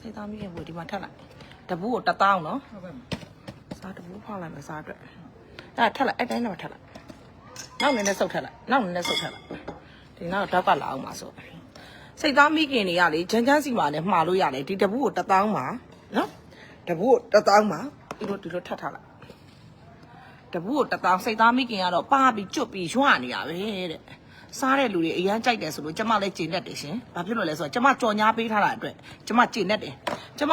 စိတ်သားမိခင်ဘူးဒီမှာထက်လိုက်တပူးကိုတစ်တောင်းနော်ဟုတ်ကဲ့စားတပူးဖောက်လိုက်မယ်စားအတွက်အဲ့ဒါထက်လိုက်အဲ့တိုင်းတော့ထက်လိုက်နောက်နည်းနည်းဆုတ်ထက်လိုက်နောက်နည်းနည်းဆုတ်ထက်လိုက်ဒီနောက်တော့ကလာအောင်ပါဆိုစိတ်သားမိခင်တွေကလေဂျန်းဂျန်းစီမှာလည်းမှားလို့ရတယ်ဒီတပူးကိုတစ်တောင်းပါနော်တပူးကိုတစ်တောင်းပါဒီလိုဒီလိုထက်ထားလိုက်တပူးကိုတစ်တောင်းစိတ်သားမိခင်ကတော့ပါပြီးကျွတ်ပြီးရွှနေရပဲတဲ့ စားတဲ့လူတွေအရန်ကြိုက်တယ်ဆိုလို့ကျမလည်းကျင်တတ်တယ်ရှင်။ဘာဖြစ်လို့လဲဆိုတော့ကျမကြော်ညာပေးထားတာအတွက်ကျမကျင်တတ်တယ်။ကျမ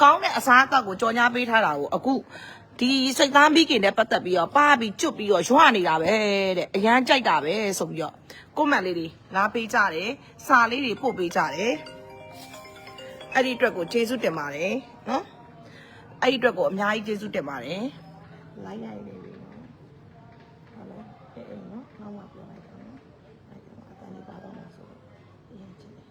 ကောင်းတဲ့အစားအသောက်ကိုကြော်ညာပေးထားတာကိုအခုဒီစိတ်သားမိခင်နဲ့ပတ်သက်ပြီးတော့ပါပြီးကျွတ်ပြီးတော့ရွှနေတာပဲတဲ့အရန်ကြိုက်တာပဲဆိုပြီးတော့ကွန်မန့်လေးတွေလာပေးကြတယ်။စာလေးတွေပို့ပေးကြတယ်။အဲ့ဒီအတွက်ကိုကျေးဇူးတင်ပါတယ်နော်။အဲ့ဒီအတွက်ကိုအများကြီးကျေးဇူးတင်ပါတယ်။လိုက်လိုက်လေးလေးနော်။ဟုတ်လား။အေးအေးနော်။နောက်မှပြောလိုက်တော့နော်။အဲ့ဒါအတန်လေးပါတော့မှာဆိုတော့အရင်ချင်တယ်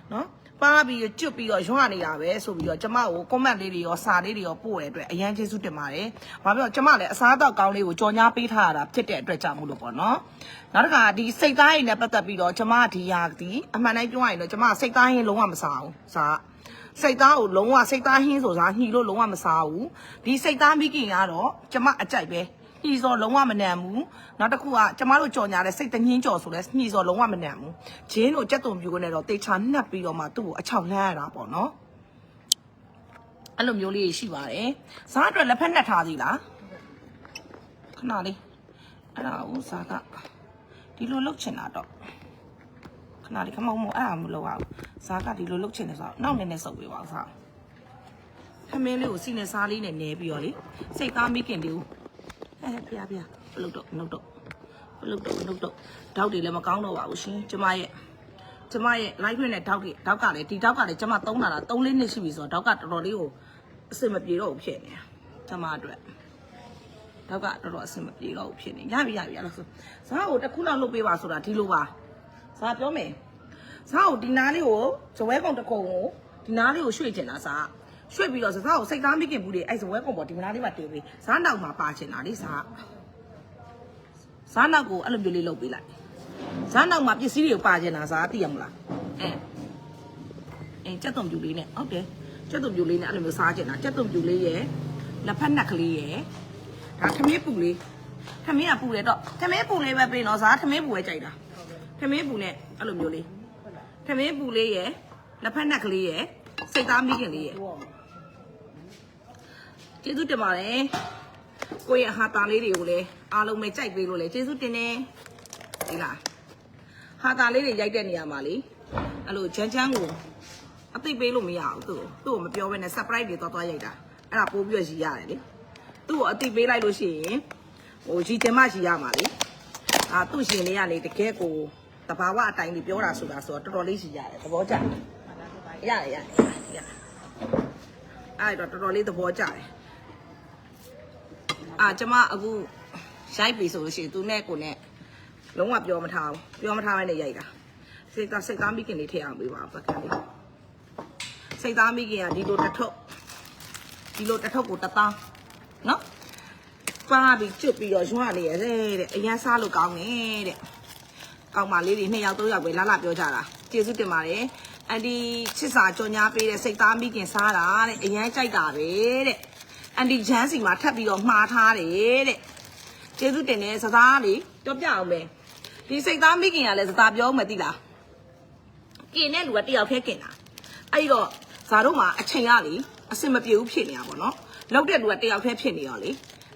။ နော်ပါပြီးတော့ကျွတ်ပြီးတော့ရွှနေတာပဲဆိုပြီးတော့ကျမကို comment လေးတွေရောစာလေးတွေရောပို့တဲ့အတွက်အရန်ကျေးဇူးတင်ပါတယ်။ဘာဖြစ်လို့ကျမလည်းအစားအသောက်ကောင်းလေးကိုကြော်ညာပေးထားရတာဖြစ်တဲ့အတွက်ကြောင့်မို့လို့ပေါ့နော်။နောက်တစ်ခါဒီစိတ်သားရင်နဲ့ပတ်သက်ပြီးတော့ကျမဒီဟာဒီအမှန်တိုင်းပြောရရင်တော့ကျမစိတ်သားရင်လုံးဝမစားဘူး။စားစိတ်သားကိုလုံးဝစိတ်သားဟင်းဆိုစားညှီလို့လုံးဝမစားဘူးဒီစိတ်သားမိခင်ကတော့ကျမအကြိုက်ပဲ ညှီစောလုံးဝမနံဘူးနောက်တစ်ခုကကျမတို့ကြော်ညာတဲ့စိတ်တငင်းကြော်ဆိုလဲညှီစောလုံးဝမနံဘူးဂျင်းတို့ကြက်တုံပြူကနေတော့တေချာနှက်ပြီးတော့မှသူ့ကိုအချောက်လှမ်းရတာပေါ့နော်အဲ့လိုမျိုးလေးရှိပါတယ်စားအတွက်လက်ဖက်နှက်ထားသေးလားခဏလေးအဲ့ဒါဦးစားကဒီလိုလုတ်ချင်တာတော့ခဏလေးခမောင်းမအဲ့ဒါမလုပ်ရဘူးစားကဒီလိုလုတ်ချင်တယ်ဆိုတော့နောက်နည်းနည်းစုပ်ပေးပါဦးစားခမင်းလေးကိုစီနေစားလေးနဲ့နဲပြီးတော့လေစိတ်သားမိခင်လေးကို ဟဲ့ပြပြမလုပ်တော့မလုပ်တော့မလုပ်တော့မလုပ်တော့တောက်တွေလည်းမကောင်းတော့ပါဘူးရှင်ကျမရဲ့ကျမရဲ့ live နဲ့တောက်တွေတောက်ကလည်းဒီတောက်ကလည်းကျမသုံးလာတာ3လေးနှစ်ရှိပြီဆိုတော့တောက်ကတော်တော်လေးကိုအဆင်မပြေတော့ဘူးဖြစ်နေတာကျမအတွက်တောက်ကတော်တော်အဆင်မပြေတော့ဘူးဖြစ်နေရပြီရပြီအဲ့လိုဆိုဇာတ်ကိုတစ်ခုလောက်လုပ်ပေးပါဆိုတာဒီလိုပါဇာတ်ပြောမယ်ဇာတ်ကိုဒီနားလေးကိုဇဝဲကောင်တစ်ခုံကိုဒီနားလေးကိုရွှေ့ချင်တာဇာတ် ရွှေ့ပြီးတော့ဇာတ်ကိုစိတ်သားမိခင်ဘူးတွေအဲ့ဇဝဲကောင်ပေါ်ဒီနားလေးမှာတင်ပေးဇာတ်နောက်မှာပါချင်တာလေဇာတ်ဇာတ်နောက်ကိုအဲ့လိုမျိုးလေးလုပ်ပေးလိုက်ဇာတ်နောက်မှာပစ္စည်းတွေကိုပါချင်တာဇာတ်သိရမလားအဲအဲကြက်တုံပြူလေးနဲ့ဟုတ်တယ်ကြက်တုံပြူလေးနဲ့အဲ့လိုမျိုးစားချင်တာကြက်တုံပြူလေးရယ်လက်ဖက်နှက်ကလေးရယ်ဒါထမင်းပူလေးထမင်းကပူတယ်တော့ထမင်းပူလေးပဲပြင်တော့စားထမင်းပူပဲကြိုက်တာထမင်းပူနဲ့အဲ့လိုမျိုးလေးထမင်းပူလေးရယ်လက်ဖက်နှက်ကလေးရယ်စိတ်သားမိခင်လေးရယ် ကျေးဇူးတင်ပါတယ်ကိုယ့်ရဲ့ဟာတာလေးတွေကိုလည်းအားလုံးပဲကြိုက်ပေးလို့လေကျေးဇူးတင်တယ်ဒီလားဟာတာလေးတွေရိုက်တဲ့နေရာမှာလေအဲ့လိုချမ်းချမ်းကိုအသိပေးလို့မရဘူးသူ့ကိုသူ့ကိုမပြောဘဲနဲ့ surprise တွေသွားသွားရိုက်တာအဲ့ဒါပိုးပြီးတော့ရည်ရတယ်လေသူ့ကိုအတိပေးလိုက်လို့ရှိရင်ဟိုရီတင်မရီရမှာလေအာသူ့ရှင်လေးကနေတကယ်ကိုတဘာဝအတိုင်းလေးပြောတာဆိုတာဆိုတော့တော်တော်လေးရီရတယ်သဘောကျတယ်ရတယ်ရတယ်ရတယ်အဲ့တော့တော်တော်လေးသဘောကျတယ် အာကျမအခုရိုက်ပြီဆိုလို့ရှိရင်သူနဲ့ကိုနဲ့လုံးဝပြောမထားဘူးပြောမထားဘဲနဲ့ရိုက်တာစိတ်သားစိတ်သားမိခင်လေးထည့်အောင်ပေးပါပတ်ကန်လေးစိတ်သားမိခင်ကဒီလိုတစ်ထုပ်ဒီလိုတစ်ထုပ်ကိုတစ်သားနော်ပါပြီးကျွတ်ပြီးတော့ရွှနေရတဲ့အရန်စားလို့ကောင်းတယ်တဲ့ကောင်းပါလေးတွေနှစ်ယောက်သုံးယောက်ပဲလာလာပြောကြတာကျေးဇူးတင်ပါတယ်အန်ဒီချစ်စာကြော်ညာပေးတဲ့စိတ်သားမိခင်စားတာတဲ့အရန်ကြိုက်တာပဲတဲ့ အန်ဒီဂျန်းစီမှာထပ်ပြီးတော့မှားထားတယ်တဲ့ကျေးဇူးတင်တယ်စကားလေးပြောပြအောင်ပဲဒီစိတ်သားမိခင်ကလည်းစကားပြောမှသိလားကင်တဲ့လူကတယောက်ခဲကင်တာအဲ့တော့ဇာတို့မှာအချိန်ရလေအစင်မပြေဘူးဖြစ်နေတာပေါ့နော်လောက်တဲ့လူကတယောက်တည်းဖြစ်နေရောလေ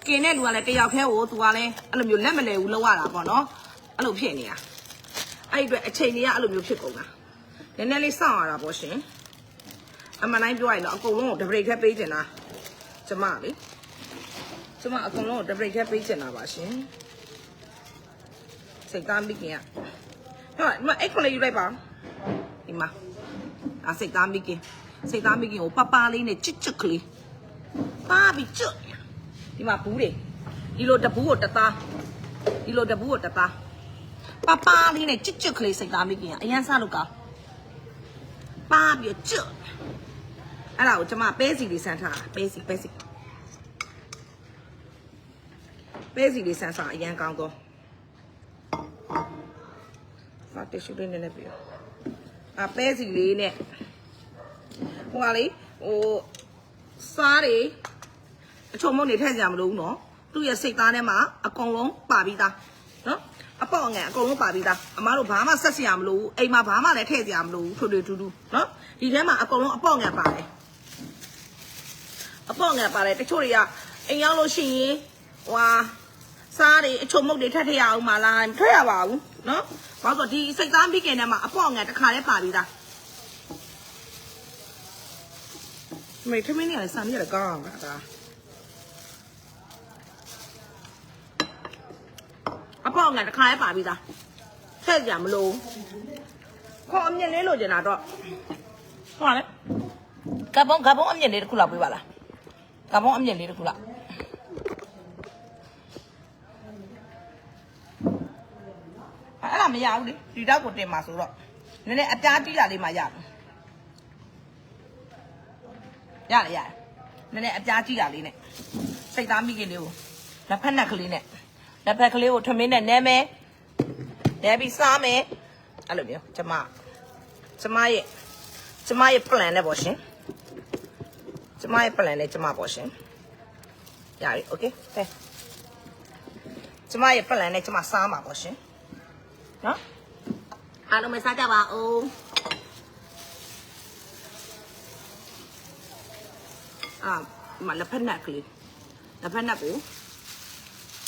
กินတဲ့လူကလည်းတယောက်တည်းကိုသူကလည်းအဲ့လိုမျိုးလက်မလဲဘူးလောက်ရတာပေါ့နော်အဲ့လိုဖြစ်နေတာအဲ့ဒီအတွက်အချိန်ကြီးကအဲ့လိုမျိုးဖြစ်ကုန်တာနည်းနည်းလေးစောင့်ရတာပေါ့ရှင်အမှန်တိုင်းပြောရရင်တော့အကုန်လုံးကိုဒပရိတ်ခက်ပေးချင်တာ ကျမလေကျမအကုန်လုံးကိုဒပရိတ်ခက်ပေးချင်တာပါရှင်စိတ်သားမိခင်ကဟောဒီမှာအဲ့ခွန်လေးယူလိုက်ပါဒီမှာဒါစိတ်သားမိခင်စိတ်သားမိခင်ကိုပပလေးနဲ့ချစ်ချစ်ကလေးပါပြီကျွတ်ဒီမှာဘူးတွေဒီလိုတဘူးကိုတသားဒီလိုတဘူးကိုတသားပပလေးနဲ့ကြွတ်ကြွတ်ကလေးစိတ်သားမိခင်ကအရန်စားလို့ကောင်းပါပြီကျွတ် အဲ့ဒါကိုကျွန်မပဲစီလေးဆန်းထားပဲစီပဲစီပဲစီလေးဆန်းစားအရန်ကောင်းတော့ဖတ်တရှူလေးနည်းနည်းပြအပဲစီလေးနဲ့ဟိုကလေဟိုစားတွေအချုံမုတ်နေထည့်ကြမလို့ဘူးနော်သူ့ရဲ့စိတ်သားထဲမှာအကုန်လုံးပါပြီးသားနော်အပေါ့ငယ်အကုန်လုံးပါပြီးသားအမားတို့ဘာမှဆက်စရာမလိုဘူးအိမ်မှာဘာမှလည်းထည့်စရာမလိုဘူးထွတ်ထွတ်ထူးထူးနော်ဒီထဲမှာအကုန်လုံးအပေါ့ငယ်ပါတယ် အပေါ့ငယ်ပါတယ်တချို့တွေကအိမ်ရောက်လို့ရှိရင်ဟွာစားတွေအချုံမုတ်တွေထည့်ထည့်ရအောင်မလားမထည့်ရပါဘူးနော်ဘာလို့ဆိုဒီစိတ်သားမိခင်ထဲမှာအပေါ့ငယ်တစ်ခါလေးပါပြီးသားမေထမင်းနေရစမ်းရကောင်းတာဒါအပေါငါတစ်ခါရဲပါပြီသားထည့်ကြမလို့ခေါ်အမြင့်လေးလိုချင်တာတော့ဟုတ်လားကပုံကပုံအမြင့်လေးတစ်ခုလောက်ပေးပါလား ကပုံအမြင့်လေးတစ်ခုလောက်အဲ့ဒါမရဘူးလေဒီတော့ကိုတင်มาဆိုတော့နည်းနည်းအပြားတီးတာလေးမှရတယ်ရတယ်ရတယ်နည်းနည်းအပြားကြည့်တာလေးနဲ့စိတ်သားမိခင်လေးကိုလက်ဖက်နှက်ကလေးနဲ့လက်ဖက်ကလေးကိုထမင်းနဲ့နဲမယ်နဲပြီးစားမယ်အဲ့လိုမျိုးကျမကျမရဲ့ကျမရဲ့ plan နဲ့ပေါ့ရှင် ကျမရဲ့ plan နဲ့ကျမပေါ့ရှင်ရပြီ okay ဟဲ့ကျမရဲ့ plan နဲ့ကျမစားမှာပေါ့ရှင်နော်အားလုံးမစားကြပါဦးအာဒီမှာလက်ဖက်နှက်ကလေးလက်ဖက်နှက်ကို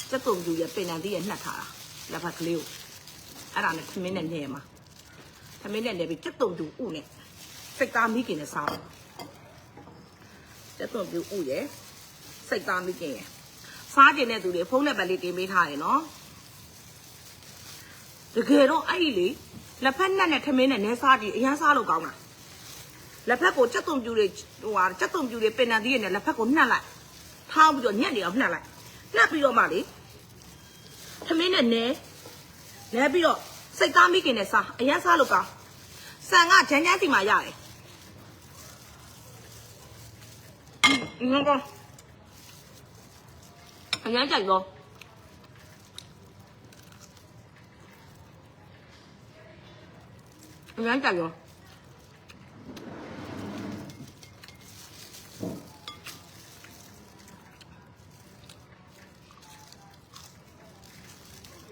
စက်တုံပြူရဲ့ပင်နံသေးရဲ့နှက်ထားတာလက်ဖက်ကလေးကိုအဲ့ဒါနဲ့သမင်းနဲ့နေမှာသမင်းနဲ့နေပြီးစက်တုံပြူဥနဲ့စိတ်သားမိခင်နဲ့စားပါ စက်တုံပြူဥရဲ့စိတ်သားမိခင်ရဲ့စားကျင်တဲ့သူတွေဖုန်းနံပါတ်လေးတင်ပေးထားတယ်နော်တကယ်တော့အဲ့ဒီလေလက်ဖက်နှက်နဲ့သမင်းနဲ့နေစားကြည့်အရန်စားလို့ကောင်းတာလက်ဖက်ကိုစက်သွန်ပြူတွေဟိုဟာစက်သွန်ပြူတွေပင်နံသီးရနဲ့လက်ဖက်ကိုနှက်လိုက်ထောင်းပြီးတော့ညက်နေအောင်နှက်လိုက်နှက်ပြီးတော့မှလေသမင်းနဲ့နဲနဲပြီးတော့စိတ်သားမိခင်နဲ့စားအရင်စားလို့ကောင်းဆန်ကဂျန်ဂျန်စီမှာရတယ် ငါကအရင်ကြိုက်ရောအရင်ကြိုက်ရော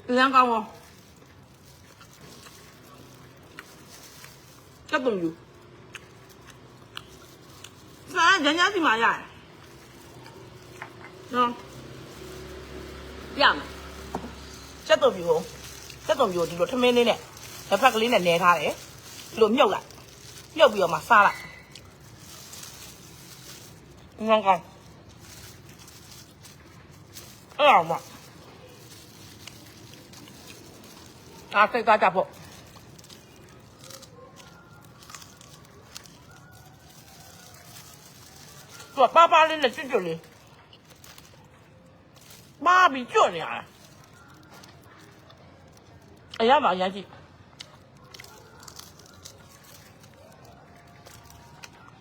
အရန်ကောင်းရောစက်ပုံယူစားည ညစီမှာရတယ်နော်ရမယ်စက်ပုံယူကိုစက်ပုံယူကိုဒီလိုထမင်းလေးနဲ့လက်ဖက်ကလေးနဲ့နဲထားတယ်ဒီလိုမြုပ်လိုက်မြုပ်ပြီးတော့မှစားလိုက်ငေါကောင်းအဲ့အောင်မ 啊，这个家伙，做爸爸的那这 မှားပြီးကျွတ်နေရတာအရပါအရကြည့်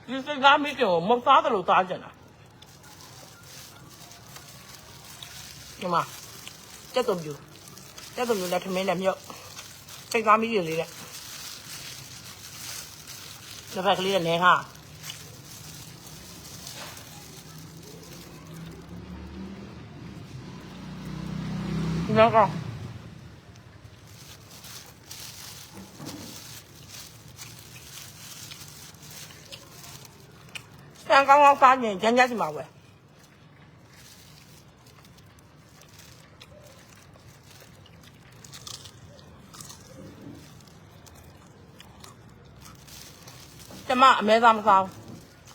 ဒီစကားမိကျော်မစားတယ်လို့သားကြတာဒီမှာကြက်တုံပြူကြက်တုံပြူလက်ထမင်းနဲ့မြုပ်စိတ်သားမိကျော်လေးနဲ့တစ်ဖက်ကလေးနဲ့နဲဟာ ဒီတော့ကဆန်ကောင်းကောင်းစားရင်ကျန်းကျန်းစီမှာပဲကျမအမဲသားမစားဘူး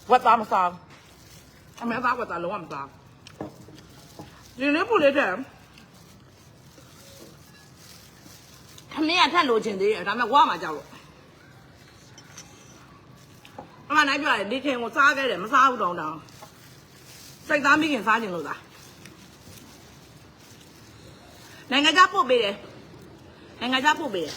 ဝက်သားမစားဘူးအ မဲသားဝက်သားလုံးဝမစားဘူးဒီလေးပူလေးတဲ့ခမင်းကထက်လိုချင်သေးတယ်ဒါပေမဲ့ဝါမှာကြောက်လို့အမနိုင်ပြရတယ်ဒီခင်ကိုစားခဲ့တယ်မစားဘူးတောင်တောင်စိတ်သားမိခင်စားခြင်းလို့သားနိုင်ငံခြားပို့ပေးတယ်နိုင်ငံခြားပို့ပေးတယ်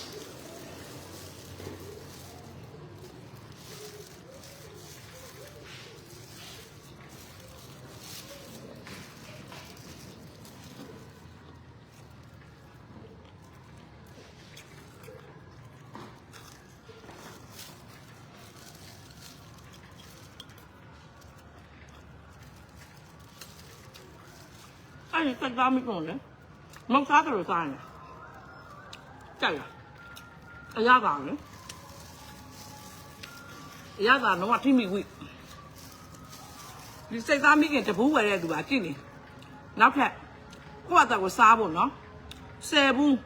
အဲ့ဒီစက်သားမကုန်လေမောက်စားတယ်လို့စားနေကြိုက်လားအရသာလေအရသာတော့ထိမိဝိဒီစိတ်သားမိခင်တပူးဝယ်တဲ့သူကကြည့်နေနောက်ထပ်ကိုယ့်အတက်ကိုစားဖို့နော်10ဘူး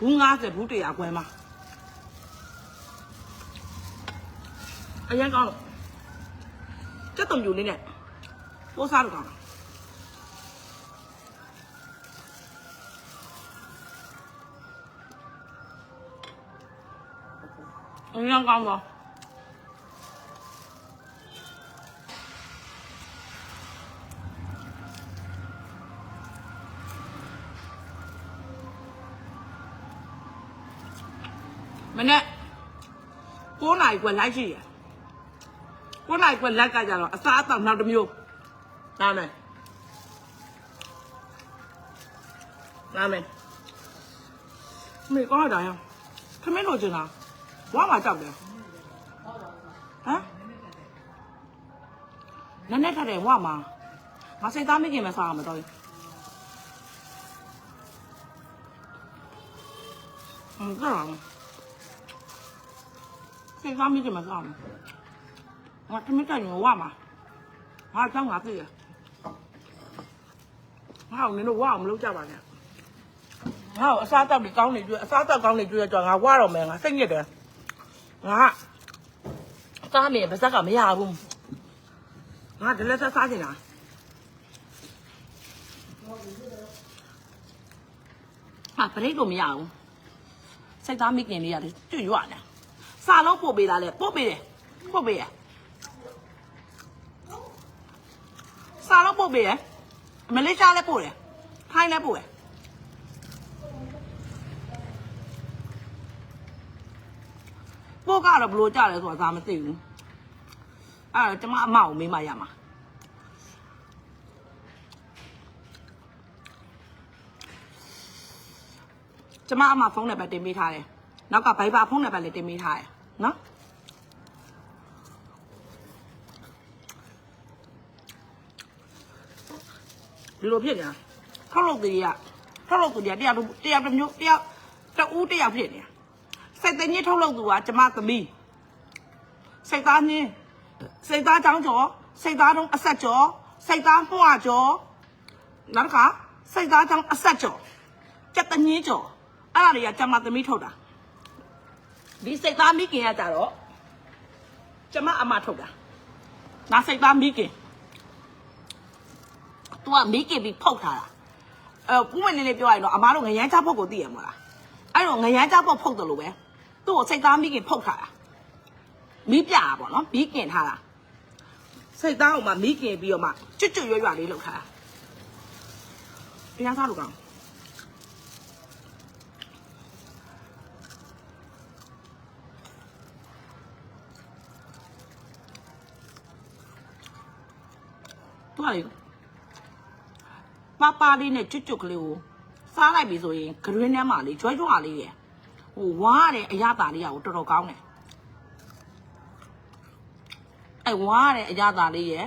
ဘူး90ဘူး100ခွဲမှာအရင်ကောင်းလို့စက်တုံပြူလေးနဲ့ပိုးစားလို့ကောင်းတာ အရင်ကောင်းတော့မနေ့9နာရီကွယ်လိုက်ရှိရ9နာရီကွယ်လက်ကကြတော့အစားအသောက်နောက်တစ်မျိုးနား မယ်နားမယ်မေကောင်းတာရခမင်းလို့ကျင်လားဝါမှာကြောက်တယ်ဟမ်နည်းနည်းထက်တယ်ဝါမှာမစိတ်သားမခင်မစားအောင်မတော်ဘူးဟမ်ကြောက်စိတ်သားမခင်မစားအောင်ငါခမင်းတိုင်ရောဝါမှာငါကြောက်ငါသိရငါ့ကိုနင်တို့ဝါအောင်မလုပ်ကြပါနဲ့ငါ့ကိုအစားတောက်တွေကောင်းနေကြွအစားတောက်ကောင်းနေကြွကြငါဝါတော့မယ်ငါစိတ်ညစ်တယ် ငါစားမယ်ပါဇက်ကမရဘူးငါဒီလက်ဆက်စားနေတာဟာပရိတ်လို့မရဘူးစိတ်သားမိခင်လေးရတယ်ကျွတ်ရွနေစာလုံးပို့ပေးတာလေပို့ပေးတယ်ပို့ပေးရစာလုံးပို့ပေးရမလေးရှားလည်းပို့တယ်ထိုင်းလည်းပို့တယ် ပို့ကတော့ဘလို့ကြလဲဆိုတာဒါမသိဘူးအဲ့ဒါကျမအမကိုမေးမှရမှာကျမအမဖုန်းနံပါတ်တင်ပေးထားတယ်နောက်ကဘိုင်ဘာဖုန်းနံပါတ်လည်းတင်ပေးထားတယ်နော်ဒီလိုဖြစ်နေတာထောက်လို့တည်းကထောက်လို့တည်းကတရားတစ်တရားတစ်မျိုးတရားတူးတရားဖြစ်နေတာ စိတ်သိညစ်ထုတ်လုပ်သူကကျမသမီးစိတ်သားညင်းစိတ်သားချောင်းကျော်စိတ်သားတုံးအဆက်ကျော်စိတ်သားမှုွားကျော်နောက်တစ်ခါစိတ်သားချောင်းအဆက်ကျော်ကြက်တညင်းကျော်အဲ့ဒါတွေကကျမသမီးထုတ်တာဒီစိတ်သားမိခင်ကကြတော့ကျမအမထုတ်တာငါစိတ်သားမိခင်သူကမိခင်ပြီးဖုတ်ထားတာအဲဥမနေနေပြောရရင်တော့အမားတို့ငရမ်းချဖုတ်ကိုသိရမလားအဲ့တော့ငရမ်းချဖုတ်ဖုတ်တယ်လို့ပဲ သူ့ကိုစိတ်သားမိခင်ဖုတ်ထားတာမီးပြတာပေါ့နော်မီးကင်ထားတာစိတ်သားကိုမှမီးကင်ပြီးတော့မှကျွတ်ကျွတ်ရွရွလေးလုပ်ထားတာတရားစားလို့ကောင်းသူကလေပါပါလေးနဲ့ကျွတ်ကျွတ်ကလေးကိုစားလိုက်ပြီဆိုရင်ဂရင်းထဲမှာလေကြွဲကြွလေးရယ် ဟိုဝါရတဲ့အရသာလေးကတော်တော်ကောင်းတယ်အဲဝါရတဲ့အရသာလေးရယ်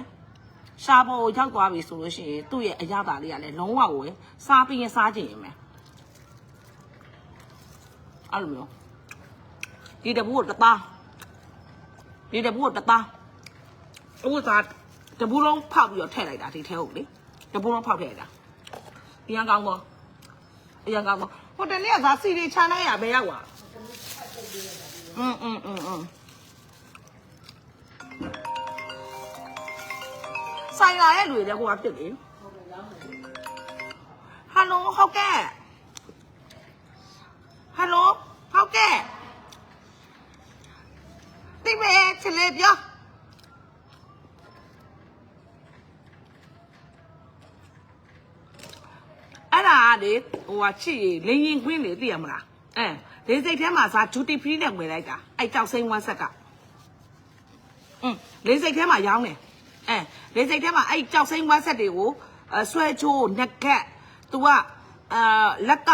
ရှားပေါ်ကိုရောက်သွားပြီဆိုလို့ရှိရင်သူ့ရဲ့အရသာလေးကလည်းလုံးဝကိုပဲစားပြီးရင်စားကြည့်ရင်မယ်အဲ့လိုမျိုးဒီတပူကိုတသားဒီတပူကိုတသားဥစ္စာတပူလုံးဖောက်ပြီးတော့ထည့်လိုက်တာဒီထဲဟုတ်လေတပူလုံးဖောက်ထည့်လိုက်တာအရင်ကောင်းတော့အရင်ကောင်းတော့ ဟိုတနေ့ကသာစီရီချမ်းလိုက်ရဘယ်ရောက်သွားอืมอืมอืมอืมဆိုင်လာရဲ့လူတွေလည်းဟိုကဖြစ်လေဟယ်လိုဟုတ်ကဲ့ဟယ်လိုဟုတ်ကဲ့တိမဲချစ်လေးပြော အဲ့ဒါကလေဟိုကချစ်ရလင်းရင်ခွင်းလေသိရမလားအဲလေစိတ်ထဲမှာစား duty free နဲ့ဝင်လိုက်တာအဲ့ကြောက်စိမ့်ဝမ်းဆက်ကอืมလေစိတ်ထဲမှာရောင်းတယ်အဲလေစိတ်ထဲမှာအဲ့ကြောက်စိမ့်ဝမ်းဆက်တွေကိုအဆွဲချိုးနက်ကက်သူကအာလက်က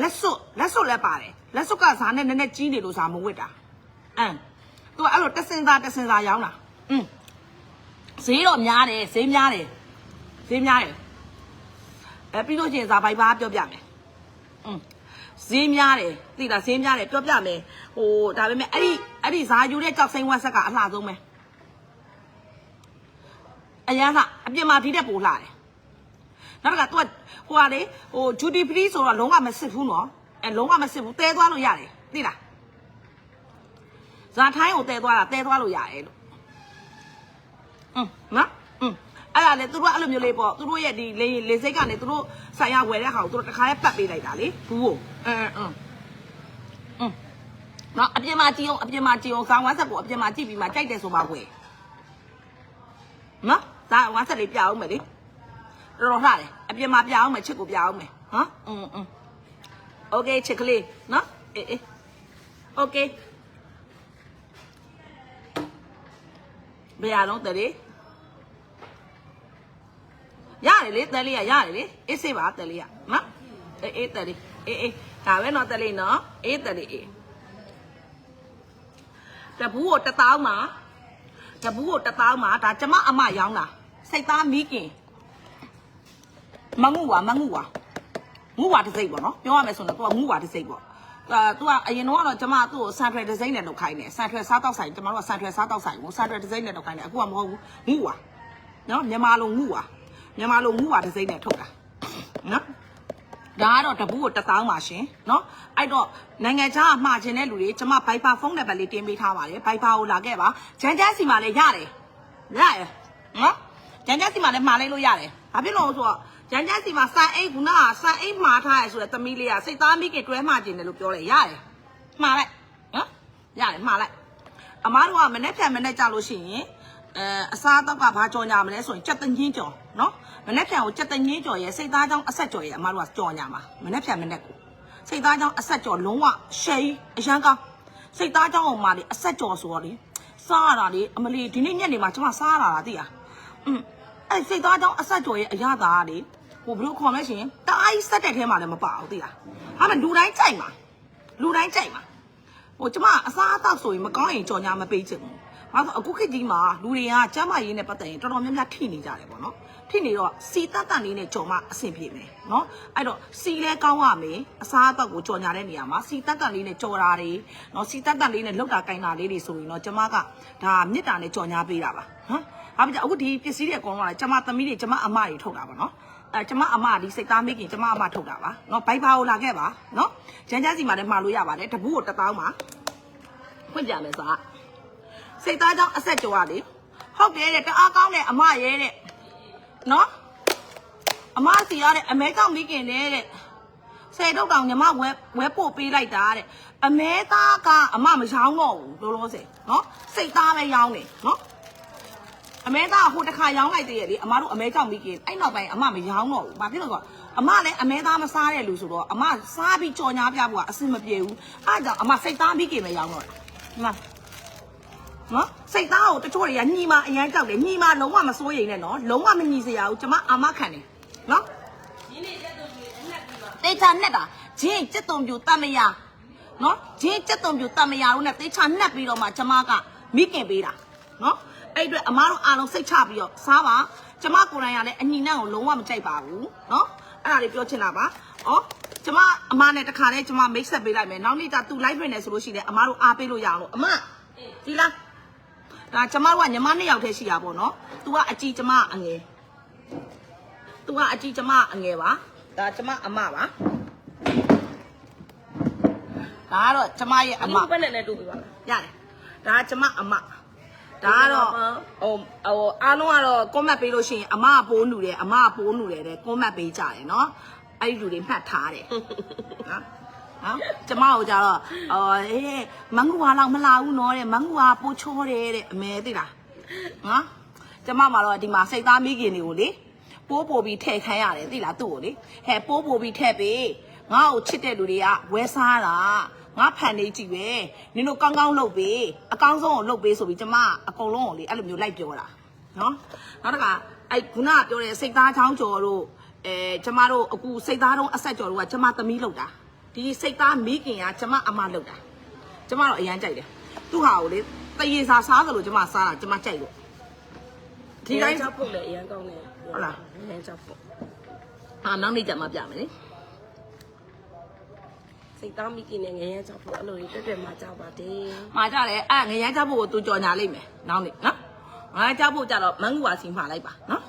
လက်စွပ်လက်စွပ်လည်းပါတယ်လက်စွပ်ကစားနဲ့နည်းနည်းကြီးနေလို့စားမဝစ်တာအမ်သူကအဲ့လိုတစင်သားတစင်သားရောင်းတာอืมဈေးတော့များတယ်ဈေးများတယ်ဈေးများတယ် အဲပြီးလို့ရှိရင်ဇာဘိုက်ပါပြောပြမယ်อืมဈေးများတယ်သိလားဈေးများတယ်ပြောပြမယ်ဟိုဒါပေမဲ့အဲ့ဒီအဲ့ဒီဇာယူတဲ့ကြောက်စိမ့်ဝက်ဆက်ကအလှဆုံးပဲအရန်ကအပြင်မှာဒီတက်ပိုလှတယ်နောက်ကသူကဟိုကလေဟို duty free ဆိုတော့လုံးဝမစစ်ဘူးနော်အဲလုံးဝမစစ်ဘူးတဲသွားလို့ရတယ်သိလားဇာထိုင်းကိုတဲသွားတာတဲသွားလို့ရတယ်လို့ อืมနော်อืม အဲ့ဒါလေသူတို့အဲ့လိုမျိုးလေးပေါ့သူတို့ရဲ့ဒီလေလေစိတ်ကနေသူတို့ဆိုင်ရဝယ်တဲ့ဟာကိုသူတို့တစ်ခါလေးပတ်ပေးလိုက်တာလေဘူးကိုအင်းအင်းอืมနော်အပြင်မှာကြည့်အောင်အပြင်မှာကြည့်အောင်ဆောင်းဝါဆက်ကိုအပြင်မှာကြည့်ပြီးမှကြိုက်တယ်ဆိုမှဝယ်နော်ဒါဝါဆက်လေးပြအောင်မယ်လေတော်တော်လှတယ်အပြင်မှာပြအောင်မယ်ချစ်ကိုပြအောင်မယ်နော်อืมอืมโอเคချစ်ကလေးနော်အေးအေးโอเคဘယ်ရအောင်တည်း ရတယ်လေတယ်လေးရရတယ်လေအေးစေးပါတယ်လေးရနော်အေးအေးတယ်လေးအေးအေးဒါပဲနော်တယ်လေးနော်အေးတယ်လေးအေးတဘူးကိုတပေါင်းမှာတဘူးကိုတပေါင်းမှာဒါကျမအမရောင်းတာစိတ်သားမီးကင်မငူဝါမငူဝါငူဝါတစ်စိတ်ပေါ့နော်ပြောရမယ်ဆိုတော့ तू ကငူဝါတစ်စိတ်ပေါ့အာ तू ကအရင်တော့ကတော့ကျမသူ့ကိုဆန်ထွယ်ဒီဇိုင်းနဲ့လုပ်ခိုင်းတယ်ဆန်ထွယ်စားတောက်ဆိုင်ကျမတို့ကဆန်ထွယ်စားတောက်ဆိုင်ကိုဆန်ထွယ်ဒီဇိုင်းနဲ့လုပ်ခိုင်းတယ်အခုကမဟုတ်ဘူးငူဝါနော်မြန်မာလိုငူဝါ မြန်မာလိုငှူပါတစ်စိမ့်နဲ့ထုတ်တာနော်ဒါကတော့တပူးကိုတစ်သောင်းပါရှင်နော်အဲ့တော့နိုင်ငံခြားအမှားခြင်းတဲ့လူတွေကျွန်မ Viber ဖုန်းနံပါတ်လေးတင်ပေးထားပါတယ် Viber ကိုလာခဲ့ပါဂျန်ဂျန်စီမှာလည်းရတယ်ရတယ်နော်ဂျန်ဂျန်စီမှာလည်းမှာလိုက်လို့ရတယ်ဘာဖြစ်လို့လဲဆိုတော့ဂျန်ဂျန်စီမှာစံအိတ်ခုနကစံအိတ်မှားထားရဆိုတဲ့သမီးလေးကစိတ်သားမိခင်တွဲမှားခြင်းတယ်လို့ပြောတယ်ရတယ်မှားလိုက်နော်ရတယ်မှားလိုက်အမားတို့ကမနေ့ဖြန်မနေ့ကြလို့ရှိရင် အဲအစားတော့ကဘာကြော်ညာမလဲဆိုရင်ကြက်တငင်းကြော်နော်မနေ့ဖြန်ကိုကြက်တငင်းကြော်ရဲ့စိတ်သားချောင်းအဆက်ကြော်ရဲ့အမားတို့ကကြော်ညာမှာမနေ့ဖြန်မနေ့ကိုစိတ်သားချောင်းအဆက်ကြော်လုံးဝရှယ်အရန်ကောင်းစိတ်သားချောင်းအောင်မှာလေအဆက်ကြော်ဆိုတော့လေစားရတာလေအမလီဒီနေ့ညနေမှာကျမစားရတာလားသိလားอืมအဲ့စိတ်သားချောင်းအဆက်ကြော်ရဲ့အရသာကလေဟိုဘလို့ခေါ်လဲရှင်တအားကြီးဆက်တဲ့ထဲမှာလည်းမပါဘူးသိလားဟာမလူတိုင်းကြိုက်မှာလူတိုင်းကြိုက်မှာဟိုကျမအစားအသောက်ဆိုရင်မကောင်းရင်ကြော်ညာမပေးချင်ဘူး ဘာလို့အခုခေတ်ကြီးမှာလူတွေကကျမ်းမာရေးနဲ့ပတ်သက်ရင်တော်တော်များများထိနေကြတယ်ပေါ့နော်ထိနေတော့စီတက်တန်လေးနဲ့ကြော်မှအဆင်ပြေမယ်နော်အဲ့တော့စီလဲကောင်းရမယ်အစားအသောက်ကိုကြော်ညာတဲ့နေရာမှာစီတက်တန်လေးနဲ့ကြော်တာတွေနော်စီတက်တန်လေးနဲ့လောက်တာကင်တာလေးတွေဆိုရင်တော့ကျမကဒါမြစ်တာနဲ့ကြော်ညာပေးတာပါဟမ်ဟာပြအခုဒီပစ္စည်းတွေအကုန်လုံးကကျမသမီးတွေကျမအမတွေထုတ်တာပါနော်အဲကျမအမဒီစိတ်သားမိခင်ကျမအမထုတ်တာပါနော်ဘိုက်ဘာကိုလာခဲ့ပါနော်ဂျန်ဂျာစီမှာလည်းမှာလို့ရပါတယ်တပူးကိုတစ်တောင်းပါဖွင့်ပြမယ်စား စိတ်သားကြောင့်အဆက်ကြော်ရလေဟုတ်တယ်တဲ့တအားကောင်းတယ်အမရဲတဲ့နော်အမစီရတဲ့အမဲကြောင့်မိခင်တဲ့တဲ့ဆယ်တော့တောင်ညီမဝဲဝဲပို့ပေးလိုက်တာတဲ့အမဲသားကအမမရောင်းတော့ဘူးလောလောဆယ်နော်စိတ်သားပဲရောင်းတယ်နော်အမဲသားကဟိုတစ်ခါရောင်းလိုက်သေးရဲ့လေအမတို့အမဲကြောင့်မိခင်အဲ့နောက်ပိုင်းအမမရောင်းတော့ဘူးဘာဖြစ်လို့လဲဆိုတော့အမလည်းအမဲသားမစားတဲ့လူဆိုတော့အမစားပြီးကြော်ညာပြဖို့ကအဆင်မပြေဘူးအဲ့ဒါကြောင့်အမစိတ်သားမိခင်ပဲရောင်းတော့တယ်ဒီမှာနော် စိတ်သားကိုတချို့တွေကညီမအရန်ကြောက်တယ်ညီမလုံးဝမစိုးရိမ်နဲ့နော်လုံးဝမညီစရာဘူးကျမအာမခံတယ်နော်တေချာနဲ့တာဂျင်းစက်တုံပြူတတ်မရနော်ဂျင်းစက်တုံပြူတတ်မရလို့နဲ့တေချာနှက်ပြီးတော့မှကျမကမိခင်ပေးတာနော်အဲ့အတွက်အမားတို့အားလုံးစိတ်ချပြီးတော့စားပါကျမကိုယ်တိုင်ကလည်းအညီနဲ့ကိုလုံးဝမကြိုက်ပါဘူးနော်အဲ့ဒါလေးပြောချင်တာပါဩကျမအမနဲ့တခါတည်းကျမမိတ်ဆက်ပေးလိုက်မယ်နောက်နေ့ကျသူ live ပြင်နေဆိုလို့ရှိတယ်အမားတို့အားပေးလို့ရအောင်လို့အမဒီလား ဒါကျမတို့ကညီမနှစ်ယောက်တည်းရှိတာပေါ့နော်။ तू ကအကြီးကျမအငယ်။ तू ကအကြီးကျမအငယ်ပါ။ဒါကျမအမပါ။ဒါကတော့ကျမရဲ့အမဘယ်နဲ့လဲတူပြီပါလားရတယ်။ဒါကကျမအမ။ဒါကတော့ဟိုဟိုအားလုံးကတော့ comment ပေးလို့ရှိရင်အမကပိုးနူတယ်အမကပိုးနူတယ်တဲ့ comment ပေးကြတယ်နော်။အဲ့ဒီလူတွေမှတ်ထားတယ်။နော် နော်ကျမတို့ကြတော့အော်အေးမငူဟာလောက်မလာဘူးနော်တဲ့မငူဟာပိုးချောတယ်တဲ့အမဲသိလားနော်ကျမမှာတော့ဒီမှာစိတ်သားမိခင်တွေကိုလေပိုးပို့ပြီးထည့်ခိုင်းရတယ်သိလားသူ့ကိုလေဟဲ့ပိုးပို့ပြီးထည့်ပေးငါ့ကိုချစ်တဲ့လူတွေကဝဲစားတာငါဖန်နေကြည့်ပဲနင်တို့ကောင်းကောင်းလုပ်ပေးအကောင်းဆုံးကိုလုပ်ပေးဆိုပြီးကျမအကုန်လုံးကိုလေအဲ့လိုမျိုးလိုက်ပြောတာနော်နောက်တစ်ခါအဲ့ခုနကပြောတဲ့စိတ်သားချောင်းကျော်တို့အဲကျမတို့အခုစိတ်သားတုံးအဆက်ကျော်တို့ကကျမသမီးလုပ်တာ ဒီစိတ်သားမိခင်ကကျမအမလောက်တာကျမတော့အရန်ကြိုက်တယ်သူ့ဟာကိုလေတရေစာစားသလိုကျမစားတာကျမကြိုက်လို့ဒီတိုင်းချောက်ပုတ်လည်းအရင်ကောင်းတယ်ဟုတ်လားအရင်ချောက်ပုတ်အာနောက်နေ့ကျမှပြမယ်လေစိတ်သားမိခင်နဲ့ငရဲကြောက်ဖို့အဲ့လိုကြီးတက်တက်မှကြောက်ပါတယ်မှာကြတယ်အဲ့ငရမ်းချဖို့ကိုသူကြော်ညာလိုက်မယ်နောက်နေ့နော်ငရမ်းချဖို့ကြတော့မန်ဂူဝါစီမှာလိုက်ပါနော်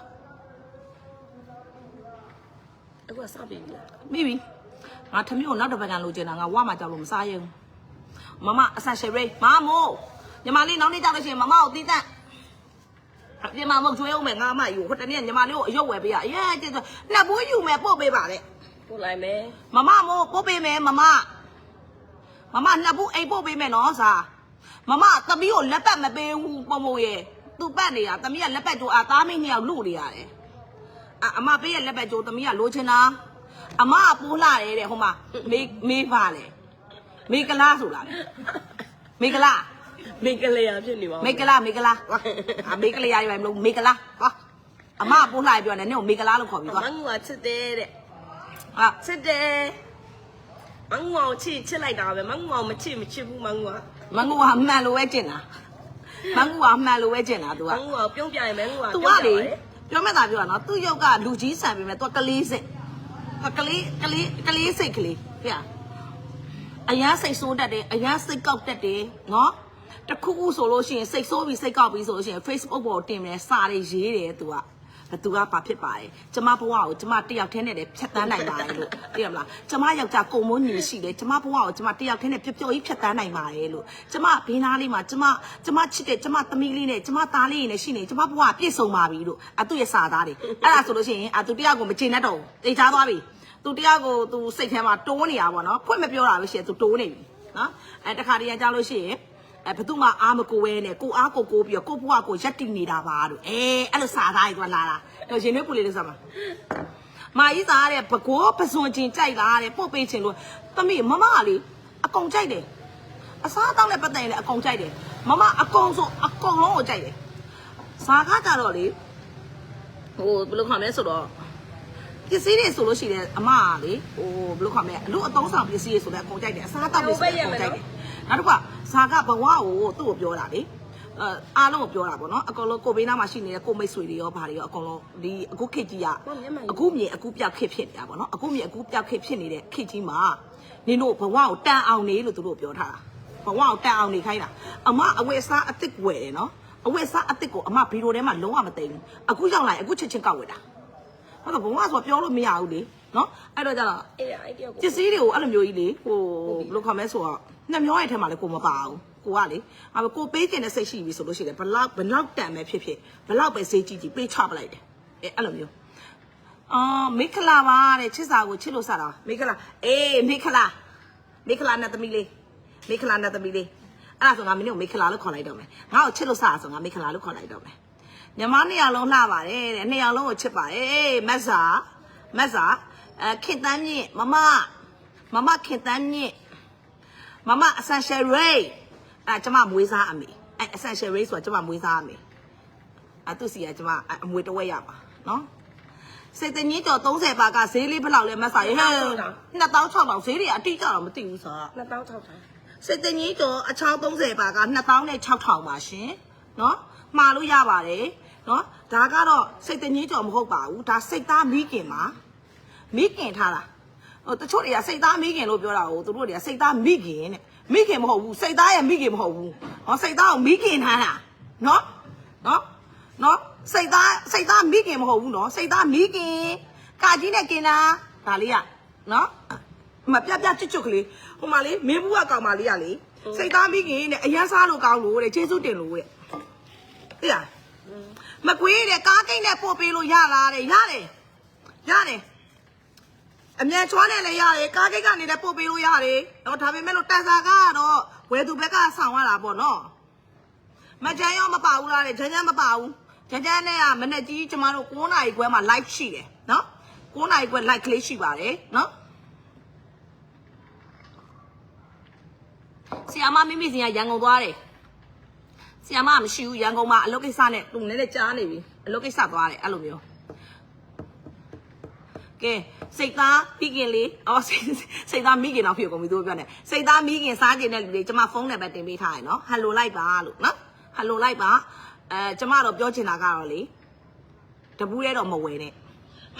အခုကစပြီလားမိပြီ ငါထမင်းကိုနောက်တစ်ပတ်ကန်လိုချင်တာငါဝါမှာကြောက်လို့မစားရဘူးမမအဆန်ရှယ်ရိမမို့ညီမလေးနောက်နေ့ကြောက်လို့ရှိရင်မမကိုတီးတန့်ဒီမှာမဟုတ်ချွေးအောင်မယ်ငါအမယူဟိုတနေ့ညီမလေးကိုအယုတ်ဝယ်ပေးရအေးကျတော့နှစ်ဘူးယူမယ်ပို့ပေးပါလေပို့လိုက်မယ်မမမို့ပို့ပေးမယ်မမမမနှစ်ဘူးအိမ်ပို့ပေးမယ်နော်စာမမသမီးကိုလက်ပတ်မပေးဘူးပုံပုံရဲ့သူပတ်နေတာသမီးကလက်ပတ်ကြိုးအာသားမင်းနှစ်ယောက်လူနေရတယ်အအမပေးရလက်ပတ်ကြိုးသမီးကလိုချင်တာ အမကပိုးလာတယ်တဲ့ဟိုမှာမေးမေးပါလေမေကလားဆိုလားမေကလား မိကလေးရဖြစ်နေပါ မေကလားမေကလားအမေကလေးရရမလို့မေကလားဟာအမကပိုးလာပြောနေနင့်ကိုမေကလားလို့ခေါ်ပြီး မ သွား ငူကချစ်တယ်တဲ့ ဟာ ချစ်တယ်မငူအောင်ချစ်ချစ်လိုက်တာပဲမငူအောင်မချစ်မချစ်ဘူးမငူက မငူကမှန်လို့ပဲကျင်တာမငူကမှန်လို့ပဲကျင်တာ तू မ က ငူအောင်ပြုံးပြရင်မငူက तू ကလေပြောမဲ့တာပြောတာနော်သူ့ရုပ်ကလူကြီးဆန်ပြီမဲ့ तू ကလေးစိတ် ကလေးကလေးကလေးစိတ်ကလေးပြအရန်စိတ်ဆိုးတတ်တယ်အရန်စိတ်ကောက်တတ်တယ်နော်တခုခုဆိုလို့ရှိရင်စိတ်ဆိုးပြီးစိတ်ကောက်ပြီးဆိုလို့ရှိရင် Facebook ပေါ်တင်မယ်စာတွေရေးတယ် तू က ဘသူကဘာဖြစ်ပါလဲကျမဘဝကိုကျမတယောက်တည်းနဲ့လည်းဖြတ်တန်းနိုင်ပါတယ်လို့သိရမလားကျမယောက်ျားကုံမိုးညီရှိတယ်ကျမဘဝကိုကျမတယောက်တည်းနဲ့ပျော်ပျော်ကြီးဖြတ်တန်းနိုင်ပါတယ်လို့ကျမဘေးနားလေးမှာကျမကျမချစ်တဲ့ကျမသမီးလေးနဲ့ကျမသားလေးနဲ့ရှိနေကျမဘဝပြည့်စုံပါပြီလို့အသူ့ရဲ့စာသားတွေအဲ့ဒါဆိုလို့ရှိရင်အသူတယောက်ကိုမချေနဲ့တော့ဘူးတိတ်ချသွားပြီသူတယောက်ကိုသူစိတ်ထဲမှာတိုးနေတာပေါ့နော်ဖွင့်မပြောတာပဲရှိရင်သူတိုးနေပြီနော်အဲတခါတည်းကကြားလို့ရှိရင် အဲဘသူမှအားမကိုဝဲနဲ့ကိုအားကိုကိုပြီးတော့ကိုဘွားကိုရက်တိနေတာပါလို့အဲအဲ့လိုစာသားတွေသူကလာတာတော့ရှင်နေပူလေးလို့စမှာမာကြီးသားတဲ့ဘကိုးပစွန်ချင်းကြိုက်လာတဲ့ပို့ပေးချင်လို့သမီးမမကလေအကုန်ကြိုက်တယ်အစားအသောက်နဲ့ပတ်သက်ရင်လည်းအကုန်ကြိုက်တယ်မမအကုန်ဆိုအကုန်လုံးကိုကြိုက်တယ်စာကားကြတော့လေဟိုဘယ်လိုခေါ်မလဲဆိုတော့ပစ္စည်းတွေဆိုလို့ရှိတယ်အမကလေဟိုဘယ်လိုခေါ်မလဲအလို့အသုံးဆောင်ပစ္စည်းတွေဆိုလည်းအကုန်ကြိုက်တယ်အစားအသောက်တွေဆိုလည်းအကုန်ကြိုက်တယ်နောက်တစ်ခါ ဇာကဘဝကိုသူ့ကိုပြောတာလေအဲအားလုံးကိုပြောတာပေါ့နော်အကုန်လုံးကိုဘေးနားမှာရှိနေတဲ့ကိုမိတ်ဆွေတွေရောဗာတွေရောအကုန်လုံးဒီအခုခေတ်ကြီးကအခုမြင်အခုပြောက်ခေတ်ဖြစ်နေတာပေါ့နော်အခုမြင်အခုပြောက်ခေတ်ဖြစ်နေတဲ့ခေတ်ကြီးမှာနင်တို့ဘဝကိုတန်အောင်နေလို့သူတို့ပြောထားတာဘဝကိုတန်အောင်နေခိုင်းတာအမအဝတ်အစားအစ်စ်ဝယ်တယ်နော်အဝတ်အစားအစ်စ်ကိုအမဘီရိုထဲမှာလုံးဝမသိဘူးအခုရောက်လာရင်အခုချက်ချင်းကောက်ဝယ်တာဟုတ်တော့ဘုံကဆိုပြောလို့မရဘူးလေနော်အဲ့တော့ကျတော့အေးအဲ့တယောက်ကိုပစ္စည်းတွေကိုအဲ့လိုမျိုးကြီးလေဟိုဘယ်လိုခေါ်မလဲဆိုတော့ နှစ်မျောရဲ့ထဲမှာလည်းကိုမပါဘူးကိုကလေအဲ့ကိုပေးကျင်တဲ့စိတ်ရှိပြီဆိုလို့ရှိတယ်ဘလောက်ဘလောက်တန်ပဲဖြစ်ဖြစ်ဘလောက်ပဲဈေးကြီးကြီးပေးချပလိုက်တယ်အဲ့အဲ့လိုမျိုးအော်မိခလာပါတဲ့ချစ်စာကိုချစ်လို့စတာမိခလာအေးမိခလာမိခလာနဲ့သမီးလေးမိခလာနဲ့သမီးလေးအဲ့ဒါဆိုငါမင်းတို့မိခလာလို့ခေါ်လိုက်တော့မယ်ငါ့ကိုချစ်လို့စတာဆိုငါမိခလာလို့ခေါ်လိုက်တော့မယ်ညီမနှစ်ယောက်လုံးလှပါတယ်တဲ့နှစ်ယောက်လုံးကိုချစ်ပါတယ်အေးမက်စာမက်စာအဲခင်တန်းမြင့်မမမမခင်တန်းမြင့် မမ essential ray အဲကျမမွေးစားအမေအဲ essential ray ဆိုတာကျမမွေးစားအမေအဲသူစီကကျမအမွေတစ်ဝက်ရပါနော်စိတ်တငင်းကျော်30ပါကဈေးလေးဘယ်လောက်လဲမက်စာရေဟဲ့2600ဈေးတွေအတိအကျတော့မသိဘူးဆိုတာ2000ထောက်ထားစိတ်တငင်းကျော်အချောင်း30ပါက2600ပါရှင်နော်မှားလို့ရပါတယ်နော်ဒါကတော့စိတ်တငင်းကျော်မဟုတ်ပါဘူးဒါစိတ်သားမိခင်ပါမိခင်ထားတာဟို တချို့တွေကစိတ်သားမိခင်လို့ပြောတာကိုသူတို့တွေကစိတ်သားမိခင်တဲ့မိခင်မဟုတ်ဘူးစိတ်သားရဲ့မိခင်မဟုတ်ဘူးဟောစိတ်သားကိုမိခင်ထားတာနော်နော်နော်စိတ်သားစိတ်သားမိခင်မဟုတ်ဘူးနော်စိတ်သားမိခင်ကာကြီးနဲ့กินတာဒါလေးကနော်မပြပြချွတ်ချွတ်ကလေးဟိုမှာလေမင်းဘူးကကောင်မလေးကလေစိတ်သားမိခင်နဲ့အရန်စားလို့ကောင်းလို့တဲ့ကျေးဇူးတင်လို့တဲ့သိလားမကွေးတဲ့ကားကိန်းနဲ့ပို့ပေးလို့ရလားတဲ့ရတယ်ရတယ် အမြန်ချွားနဲ့လည်းရတယ်ကားကိန်းကနေလည်းပို့ပေးလို့ရတယ်တော့ဒါပေမဲ့လို့တန်စာကတော့ဝယ်သူဘက်ကဆောင်ရတာပေါ့နော်မကြမ်းရောမပါဘူးလားတဲ့ကြမ်းကြမ်းမပါဘူးကြမ်းကြမ်းနဲ့ကမနေ့ကြီးကျမတို့9နာရီခွဲမှာ live ရှိတယ်နော်9နာရီခွဲ live ကလေးရှိပါတယ်နော်ဆီယာမမိမိစင်ကရန်ကုန်သွားတယ်ဆီယာမမရှိဘူးရန်ကုန်မှာအလုပ်ကိစ္စနဲ့သူနည်းနည်းကြားနေပြီအလုပ်ကိစ္စသွားတယ်အဲ့လိုမျိုး ကဲစိတ်သားမိခင်လေးအော်စိတ်စိတ်သားမိခင်တော့ဖြစ်ကုန်ပြီသူပြောနေစိတ်သားမိခင်စားကျင်တဲ့လူတွေကျမဖုန်းနံပါတ်တင်ပေးထားရယ်နော်ဟယ်လိုလိုက်ပါလို့နော်ဟယ်လိုလိုက်ပါအဲကျမတော့ပြောချင်တာကတော့လေတပူးရဲတော့မဝယ်နဲ့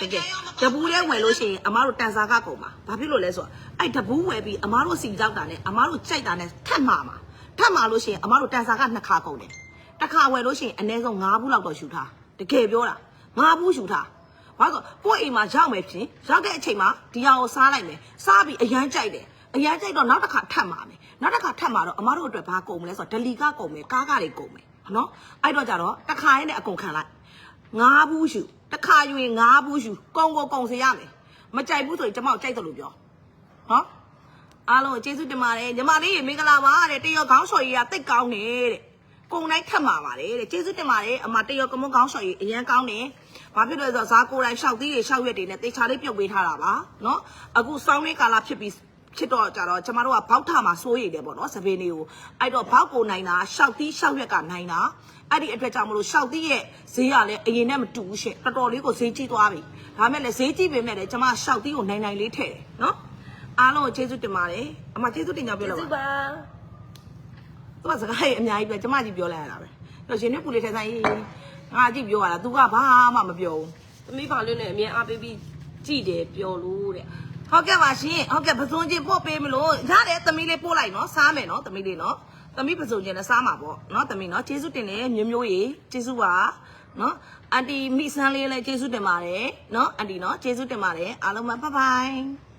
တကယ်တပူးလဲဝယ်လို့ရှိရင်အမားတို့တန်စာကကုန်ပါဘာဖြစ်လို့လဲဆိုတော့အဲ့တပူးဝယ်ပြီးအမားတို့စီရောက်တာနဲ့အမားတို့ကြိုက်တာနဲ့ထပ်မှာမှာထပ်မှာလို့ရှိရင်အမားတို့တန်စာကနှစ်ခါကုန်တယ်တစ်ခါဝယ်လို့ရှိရင်အနည်းဆုံး၅ဘူးလောက်တော့ရှူထားတကယ်ပြောတာ၅ဘူးရှူထား ဘာလို့ကိုယ့်အိမ်မှာရောက်မယ်ဖြစ်ရောက်တဲ့အချိန်မှာဒီဟာကိုစားလိုက်မယ်စားပြီးအရန်ကြိုက်တယ်အရန်ကြိုက်တော့နောက်တစ်ခါထပ်မှာမယ်နောက်တစ်ခါထပ်မှာတော့အမားတို့အတွက်ဘာကုန်မလဲဆိုတော့ဒလီကကုန်မယ်ကားကတွေကုန်မယ်နော်အဲ့တော့ကြတော့တစ်ခါရင်းနဲ့အကုန်ခံလိုက်ငါးဘူးရှူတစ်ခါယူရင်ငါးဘူးရှူကုံကိုကုံစေရမယ်မကြိုက်ဘူးဆိုရင်ကျမကိုကြိုက်တယ်လို့ပြောနော်အားလုံးကိုကျေးဇူးတင်ပါတယ်ညီမလေးရေမင်္ဂလာပါတဲ့တရောခေါင်းချော်ကြီးကတိတ်ကောင်းတယ်တဲ့ ကုံတိုင်းထက်မှာပါတယ်တဲ့ကျေးဇူးတင်ပါတယ်အမတရောကမွန်ခေါင်းချော်ကြီးအရန်ကောင်းတယ်ဘာဖြစ်လို့လဲဆိုတော့ဇာကိုယ်တိုင်ရှောက်သီးတွေရှောက်ရွက်တွေနဲ့တေချာလေးပြုတ်ပေးထားတာပါနော်အခုစောင်းလေးကာလာဖြစ်ပြီးဖြစ်တော့ကြတော့ကျမတို့ကဘောက်ထမှာစိုးရိမ်တယ်ပေါ့နော်စပင်းလေးကိုအဲ့တော့ဘောက်ကိုနိုင်တာရှောက်သီးရှောက်ရွက်ကနိုင်တာအဲ့ဒီအတွက်ကြောင့်မလို့ရှောက်သီးရဲ့ဈေးကလည်းအရင်နဲ့မတူဘူးရှင်တော်တော်လေးကိုဈေးကြီးသွားပြီဒါမဲ့လည်းဈေးကြီးပေမဲ့လည်းကျမရှောက်သီးကိုနိုင်နိုင်လေးထည့်တယ်နော်အားလုံးကိုကျေးဇူးတင်ပါတယ်အမကျေးဇူးတင်ကြပြောကျေးလို့ဇူးပါပါ သူကစကားရေးအများကြီးပြောကျမကြီးပြောလိုက်ရတာပဲတော့ရှင်နဲ့ပူလေးထဲဆိုင်ရေးငါကြည့်ပြောရတာ तू ကဘာမှမပြောဘူးသမီးပါလို့နဲ့အမြဲအားပေးပြီးကြည်တယ်ပြောလို့တဲ့ဟုတ်ကဲ့ပါရှင်ဟုတ်ကဲ့ပစုံချင်းပို့ပေးမလို့ရတယ်သမီးလေးပို့လိုက်နော်စားမယ်နော်သမီးလေးနော်သမီးပစုံချင်းလည်းစားမှာပေါ့နော်သမီးနော်ကျေးဇူးတင်တယ်မျိုးမျိုးရေကျေးဇူးပါနော်အန်တီမိဆန်းလေးလည်းကျေးဇူးတင်ပါတယ်နော်အန်တီနော်ကျေးဇူးတင်ပါတယ်အားလုံးပဲဘိုင်ဘိုင်